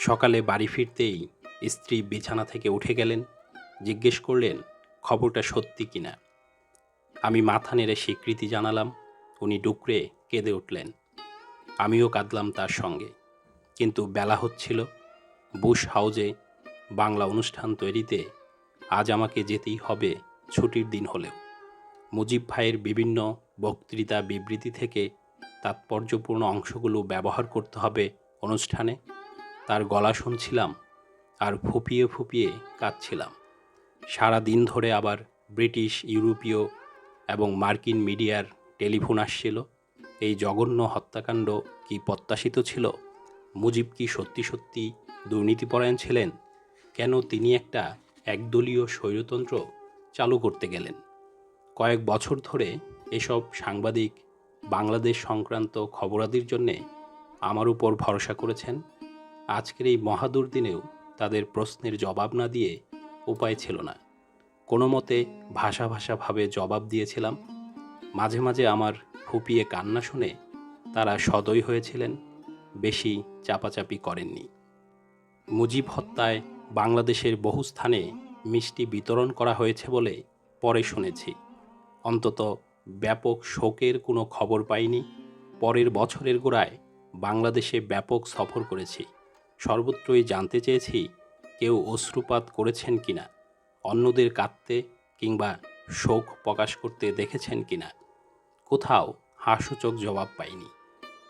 সকালে বাড়ি ফিরতেই স্ত্রী বিছানা থেকে উঠে গেলেন, জিজ্ঞেস করলেন, খবরটা সত্যি কিনা আমি মাথা নেড়ে স্বীকৃতি জানালাম। উনি ডুকরে কেঁদে উঠলেন। আমিও কাঁদলাম তার সঙ্গে। কিন্তু বেলা হচ্ছিল। বুশ হাউজে বাংলা অনুষ্ঠান তৈরিতে আজ আমাকে যেতেই হবে ছুটির দিন হলেও। মুজিব ভাইয়ের বিভিন্ন বক্তৃতা বিবৃতি থেকে তাৎপর্যপূর্ণ অংশগুলো ব্যবহার করতে হবে অনুষ্ঠানে। তার গলা শুনছিলাম আর ফুপিয়ে ফুপিয়ে কাঁদছিলাম। সারা দিন ধরে আবার ব্রিটিশ, ইউরোপীয় এবং মার্কিন মিডিয়ার টেলিফোন আসছিল। এই জঘন্য হত্যাকাণ্ড কি প্রত্যাশিত ছিল? মুজিব কি সত্যি সত্যি দুর্নীতিপরায়ণ ছিলেন? কেন তিনি একটা একদলীয় স্বৈরতন্ত্র চালু করতে গেলেন? কয়েক বছর ধরে এসব সাংবাদিক বাংলাদেশ সংক্রান্ত খবরাদির জন্যে আমার উপর ভরসা করেছেন আজকের এই মহাদুর দিনেও তাদের প্রশ্নের জবাব না দিয়ে উপায় ছিল না। কোনো মতে ভাষা ভাষাভাবে জবাব দিয়েছিলাম। মাঝে মাঝে আমার ফুপিয়ে কান্না শুনে তারা সদয় হয়েছিলেন, বেশি চাপাচাপি করেননি। মুজিব হত্যায় বাংলাদেশের বহু স্থানে মিষ্টি বিতরণ করা হয়েছে বলে পরে শুনেছি। অন্তত ব্যাপক শোকের কোনো খবর পাইনি। পরের বছরের গোড়ায় বাংলাদেশে ব্যাপক সফর করেছি। সর্বত্রই জানতে চেয়েছি কেউ অশ্রুপাত করেছেন কিনা, অন্যদের কাঁদতে কিংবা শোক প্রকাশ করতে দেখেছেন কিনা। কোথাও হাস্যচক জবাব পাইনি।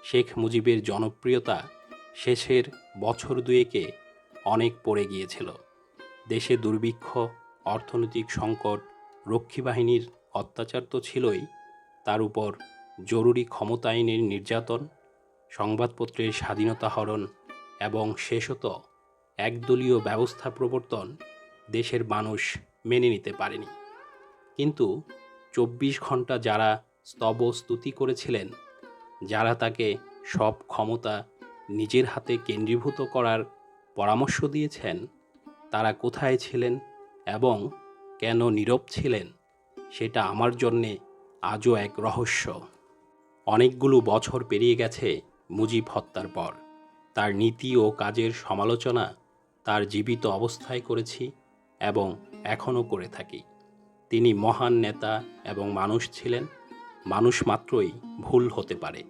শেখ মুজিবের জনপ্রিয়তা শেষের বছর দুয়েকে অনেক পড়ে গিয়েছিল। দেশে দুর্ভিক্ষ, অর্থনৈতিক সংকট, রক্ষী বাহিনীর অত্যাচার তো ছিলই, তার উপর জরুরি ক্ষমতায়নের নির্যাতন, সংবাদপত্রের স্বাধীনতা হরণ এবং শেষত একদলীয় ব্যবস্থা প্রবর্তন দেশের মানুষ মেনে নিতে পারেনি। কিন্তু চব্বিশ ঘণ্টা যারা স্তব স্তুতি করেছিলেন, যারা তাকে সব ক্ষমতা নিজের হাতে কেন্দ্রীভূত করার পরামর্শ দিয়েছেন, তারা কোথায় ছিলেন এবং কেন নীরব ছিলেন সেটা আমার জন্যে আজও এক রহস্য। অনেকগুলো বছর পেরিয়ে গেছে মুজিব হত্যার পর। তার নীতি ও কাজের সমালোচনা তার জীবিত অবস্থায় করেছি এবং এখনও করে থাকি। তিনি মহান নেতা এবং মানুষ ছিলেন। মানুষ মাত্রই ভুল হতে পারে,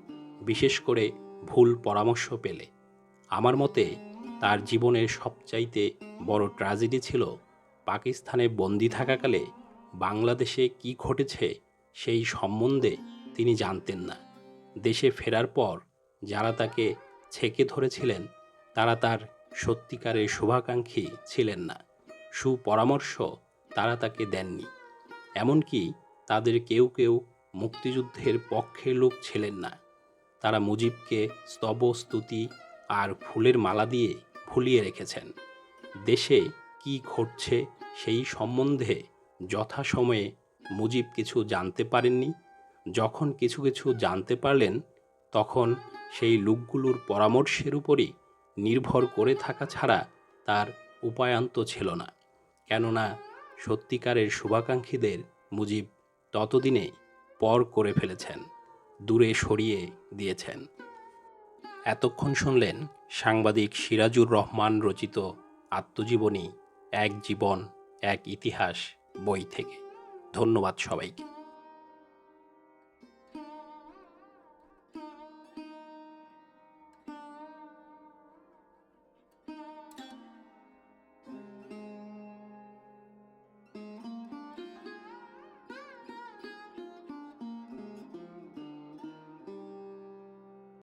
বিশেষ করে ভুল পরামর্শ পেলে। আমার মতে, তার জীবনের সবচাইতে বড় ট্র্যাজেডি ছিল পাকিস্তানে বন্দি থাকাকালে বাংলাদেশে কি ঘটেছে সেই সম্বন্ধে তিনি জানতেন না। দেশে ফেরার পর যারা তাকে ছেকে ধরেছিলেন, তারা তার সত্যিকারের শুভাকাঙ্ক্ষী ছিলেন না। সুপরামর্শ তারা তাকে দেননি। এমনকি তাদের কেউ কেউ মুক্তিযুদ্ধের পক্ষের লোক ছিলেন না। তারা মুজিবকে স্তব স্তুতি আর ফুলের মালা দিয়ে ভুলিয়ে রেখেছেন। দেশে কি ঘটছে সেই সম্বন্ধে যথাসময়ে মুজিব কিছু জানতে পারেননি। যখন কিছু কিছু জানতে পারলেন, তখন সেই লোকগুলোর পরামর্শের উপরই নির্ভর করে থাকা ছাড়া তার উপায়ান্ত ছিল না। কেননা সত্যিকারের শুভাকাঙ্ক্ষীদের মুজিব ততদিনে পর করে ফেলেছেন, দূরে সরিয়ে দিয়েছেন। এতক্ষণ শুনলেন সাংবাদিক সিরাজুর রহমান রচিত আত্মজীবনী, এক জীবন, এক ইতিহাস বই থেকে। ধন্যবাদ সবাইকে।